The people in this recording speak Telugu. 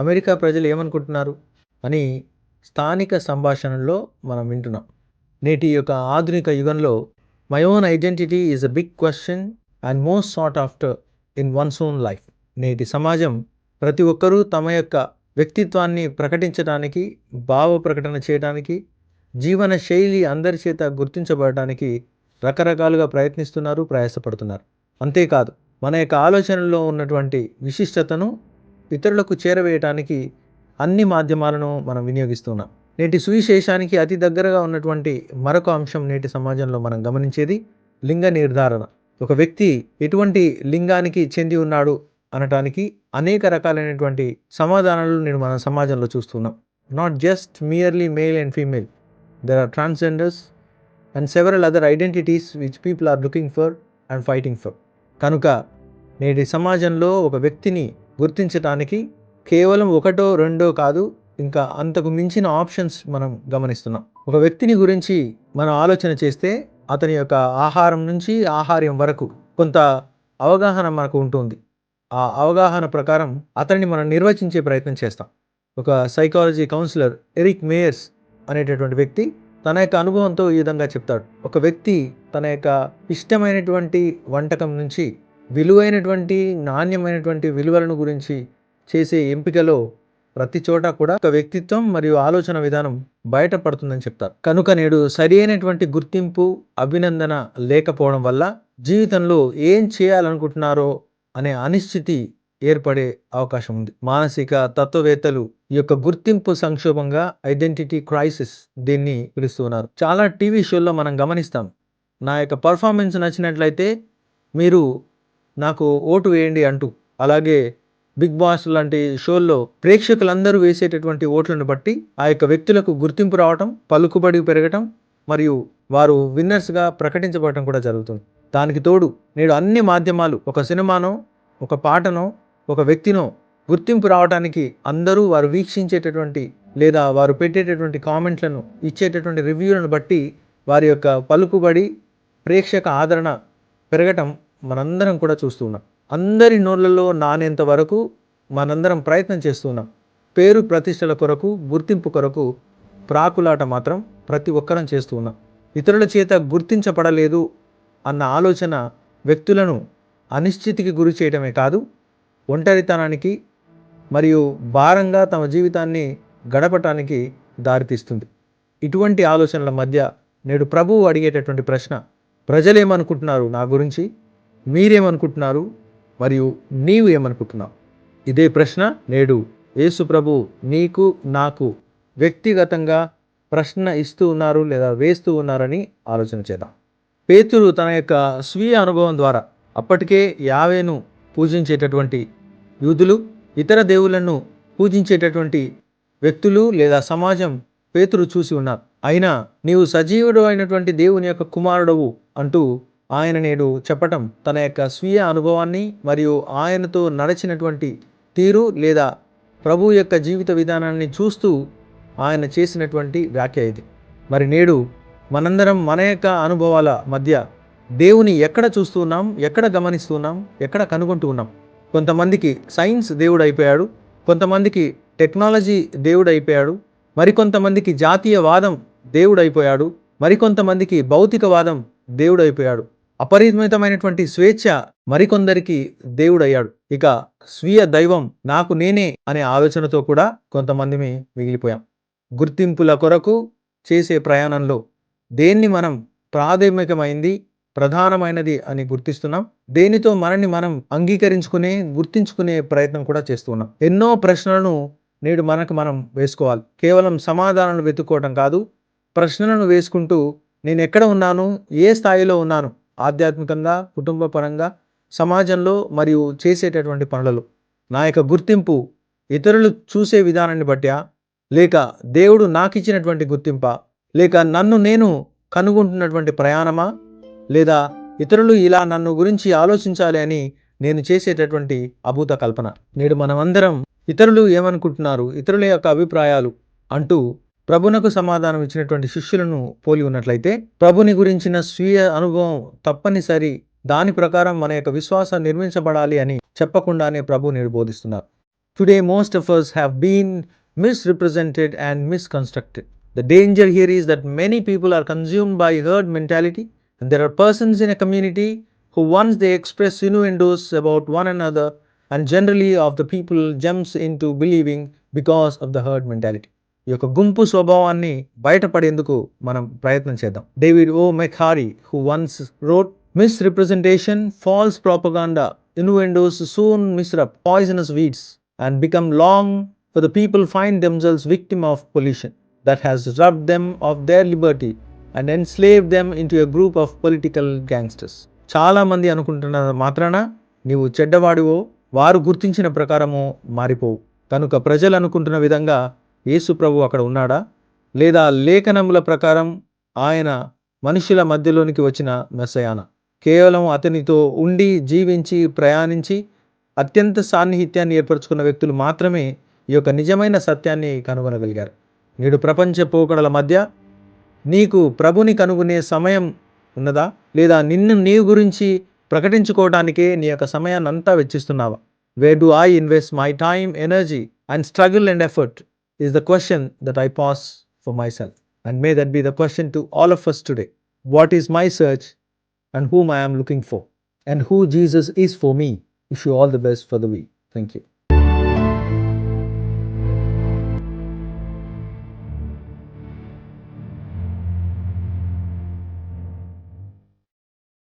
అమెరికా ప్రజలు ఏమనుకుంటున్నారు? అని స్థానిక సంభాషణల్లో మనం వింటున్నాం. నేటి యొక్క ఆధునిక యుగంలో my own identity is a big question and most sort after in one's own life నేటి సమాజం ప్రతి ఒక్కరూ తమ యొక్క వ్యక్తిత్వాన్ని ప్రకటించడానికి భావ ప్రకటన చేయడానికి జీవన శైలి అందరి చేత గుర్తించబడటానికి రకరకాలుగా ప్రయత్నిస్తున్నారు ప్రయాసపడుతున్నారు. అంతేకాదు మన యొక్క ఆలోచనల్లో ఉన్నటువంటి విశిష్టతను ఇతరులకు చేరవేయటానికి అన్ని మాధ్యమాలను మనం వినియోగిస్తున్నాం. నేటి సువిశేషానికి అతి దగ్గరగా ఉన్నటువంటి మరొక అంశం నేటి సమాజంలో మనం గమనించేది లింగ నిర్ధారణ. ఒక వ్యక్తి ఎటువంటి లింగానికి చెంది ఉన్నాడు అనటానికి అనేక రకాలైనటువంటి సమాధానాలు నేను మన సమాజంలో చూస్తున్నాం. Not just merely male and female there are transgenders and several other identities which people are looking for and fighting for కనుక నేటి సమాజంలో ఒక వ్యక్తిని గుర్తించటానికి కేవలం ఒకటో రెండో కాదు ఇంకా అంతకు మించిన ఆప్షన్స్ మనం గమనిస్తున్నాం. ఒక వ్యక్తిని గురించి మనం ఆలోచన చేస్తే అతని యొక్క ఆహారం నుంచి ఆహార్యం వరకు కొంత అవగాహన మనకు ఉంటుంది. ఆ అవగాహన ప్రకారం అతన్ని మనం నిర్వచించే ప్రయత్నం చేస్తాం. ఒక సైకాలజీ కౌన్సిలర్ ఎరిక్ మేయర్స్ అనేటటువంటి వ్యక్తి తన యొక్క అనుభవంతో ఈ విధంగా చెప్తాడు. ఒక వ్యక్తి తన యొక్క ఇష్టమైనటువంటి వంటకం నుంచి విలువైనటువంటి నాణ్యమైనటువంటి విలువలను గురించి చేసే ఎంపికలో ప్రతి చోట కూడా ఒక వ్యక్తిత్వం మరియు ఆలోచన విధానం బయటపడుతుందని చెప్తారు. కనుక నేడు సరి అయినటువంటి గుర్తింపు అభినందన లేకపోవడం వల్ల జీవితంలో ఏం చేయాలనుకుంటున్నారో అనే అనిశ్చితి ఏర్పడే అవకాశం ఉంది. మానసిక తత్వవేత్తలు ఈ యొక్క గుర్తింపు సంక్షోభంగా ఐడెంటిటీ క్రైసిస్ దీన్ని పిలుస్తున్నారు చాలా టీవీ షోల్లో మనం గమనిస్తాం. నా యొక్క పర్ఫార్మెన్స్ నచ్చినట్లయితే మీరు నాకు ఓటు వేయండి అంటూ అలాగే బిగ్ బాస్ లాంటి షోల్లో ప్రేక్షకులందరూ వేసేటటువంటి ఓట్లను బట్టి ఆ యొక్క వ్యక్తులకు గుర్తింపు రావటం పలుకుబడి పెరగటం మరియు వారు విన్నర్స్గా ప్రకటించబడటం కూడా జరుగుతుంది. దానికి తోడు నేడు అన్ని మాధ్యమాలు ఒక సినిమానో ఒక పాటనో ఒక వ్యక్తినో గుర్తింపు రావడానికి అందరూ వారు వీక్షించేటటువంటి లేదా వారు పెట్టేటటువంటి కామెంట్లను ఇచ్చేటటువంటి రివ్యూలను బట్టి వారి యొక్క పలుకుబడి ప్రేక్షక ఆదరణ పెరగటం మనందరం కూడా చూస్తున్నాం అందరి నోళ్ళల్లో నానేంత వరకు మనందరం ప్రయత్నం చేస్తున్నాం పేరు ప్రతిష్టల కొరకు గుర్తింపు కొరకు ప్రాకులాట మాత్రం ప్రతి ఒక్కరం చేస్తూ ఉన్నాం. ఇతరుల చేత గుర్తించబడలేదు అన్న ఆలోచన వ్యక్తులను అనిశ్చితికి గురి చేయడమే కాదు ఒంటరితనానికి మరియు భారంగా తమ జీవితాన్ని గడపటానికి దారితీస్తుంది. ఇటువంటి ఆలోచనల మధ్య నేడు ప్రభువు అడిగేటటువంటి ప్రశ్న ప్రజలేమనుకుంటున్నారు నా గురించి? మీరేమనుకుంటున్నారు? మరియు నీవు ఏమనుకుంటున్నావు? ఇదే ప్రశ్న నేడు యేసు ప్రభు నీకు నాకు వ్యక్తిగతంగా ప్రశ్న ఇస్తూ ఉన్నారు లేదా వేస్తూ ఉన్నారని ఆలోచన చేద్దాం. పేతురు తన యొక్క స్వీయ అనుభవం ద్వారా అప్పటికే యావేను పూజించేటటువంటి యూదులు ఇతర దేవులను పూజించేటటువంటి వ్యక్తులు లేదా సమాజం పేతురు చూసి ఉన్నారు. అయినా నీవు సజీవుడు అయినటువంటి దేవుని యొక్క కుమారుడవు అంటూ ఆయన నేడు చెప్పటం తన యొక్క స్వీయ అనుభవాన్ని మరియు ఆయనతో నడిచినటువంటి తీరు లేదా ప్రభు యొక్క జీవిత విధానాన్ని చూస్తూ ఆయన చేసినటువంటి వ్యాఖ్య ఇది. మరి నేడు మనందరం మన యొక్క అనుభవాల మధ్య దేవుని ఎక్కడ చూస్తున్నాం ఎక్కడ గమనిస్తున్నాం ఎక్కడ కనుగొంటూ ఉన్నాం? కొంతమందికి సైన్స్ దేవుడు అయిపోయాడు కొంతమందికి టెక్నాలజీ దేవుడు అయిపోయాడు మరికొంతమందికి జాతీయవాదం దేవుడు అయిపోయాడు మరికొంతమందికి భౌతికవాదం దేవుడు అయిపోయాడు. అపరిమితమైనటువంటి స్వేచ్ఛ మరికొందరికి దేవుడయ్యాడు. ఇక స్వీయ దైవం నాకు నేనే అనే ఆలోచనతో కూడా కొంతమంది మిగిలిపోయాం. గుర్తింపుల కొరకు చేసే ప్రయాణంలో దేన్ని మనం ప్రాథమికమైంది ప్రధానమైనది అని గుర్తిస్తున్నాం. దేనితో మనల్ని మనం అంగీకరించుకునే గుర్తించుకునే ప్రయత్నం కూడా చేస్తున్నాం ఎన్నో ప్రశ్నలను నేడు మనకు మనం వేసుకోవాలి. కేవలం సమాధానాలు వెతుక్కోవడం కాదు ప్రశ్నలను వేసుకుంటూ నేను ఎక్కడ ఉన్నాను ఏ స్థాయిలో ఉన్నాను ఆధ్యాత్మికంగా కుటుంబ పరంగా సమాజంలో మరియు చేసేటటువంటి పనులలో. నా యొక్క గుర్తింపు ఇతరులు చూసే విధానాన్ని బట్టా లేక దేవుడు నాకు ఇచ్చినటువంటి గుర్తింప లేక నన్ను నేను కనుగొంటున్నటువంటి ప్రయాణమా లేదా ఇతరులు ఇలా నన్ను గురించి ఆలోచించాలి అని నేను చేసేటటువంటి అభూత కల్పన. నేడు మనమందరం ఇతరులు ఏమనుకుంటున్నారు ఇతరుల యొక్క అభిప్రాయాలు అంటూ ప్రభునకు సమాధానం ఇచ్చినటువంటి శిష్యులను పోలి ఉన్నట్లయితే ప్రభుని గురించిన స్వీయ అనుభవం తప్పనిసరి దాని ప్రకారం మన యొక్క విశ్వాసం నిర్మించబడాలి అని చెప్పకుండానే ప్రభు నిర్బోధిస్తున్నారు. Today most of us have been misrepresented and misconstructed the danger here is that many people are consume by herd mentality and there are persons in a community who once they express innuendos about one and other and generally of the people jumps in to believing because of the herd mentality ఈ యొక్క గుంపు స్వభావాన్ని బయటపడేందుకు మనం ప్రయత్నం చేద్దాం. David O McCarry who once rooted misrepresentation false propaganda innuendos soon mushroom poisonous weeds and become long for the people find themselves victim of pollution that has robbed them of their liberty and enslaved them in to a group of political gangsters చాలామంది అనుకుంటున్న మాత్రాన నీవు చెడ్డవాడివో వారు గుర్తించిన ప్రకారము మారిపోవు. కనుక ప్రజలు అనుకుంటున్న విధంగా యేసుప్రభు అక్కడ ఉన్నాడా? లేదా లేఖనముల ప్రకారం ఆయన మనుషుల మధ్యలోనికి వచ్చిన మెస్సయాన? కేవలం అతనితో ఉండి జీవించి ప్రయాణించి అత్యంత సాన్నిహిత్యాన్ని ఏర్పరచుకున్న వ్యక్తులు మాత్రమే ఈ యొక్క నిజమైన సత్యాన్ని కనుగొనగలిగారు. నేడు ప్రపంచ పోకడల మధ్య నీకు ప్రభుని కనుగొనే సమయం ఉన్నదా? లేదా నిన్ను నీ గురించి ప్రకటించుకోవడానికే నీ యొక్క సమయాన్ని అంతా వెచ్చిస్తున్నావా? Where do I invest my time energy and struggle and effort is the question that I pose for myself. And may that be the question to all of us today. What is my search and whom I am looking for? And who Jesus is for me? Wish you all the best for the week. Thank you.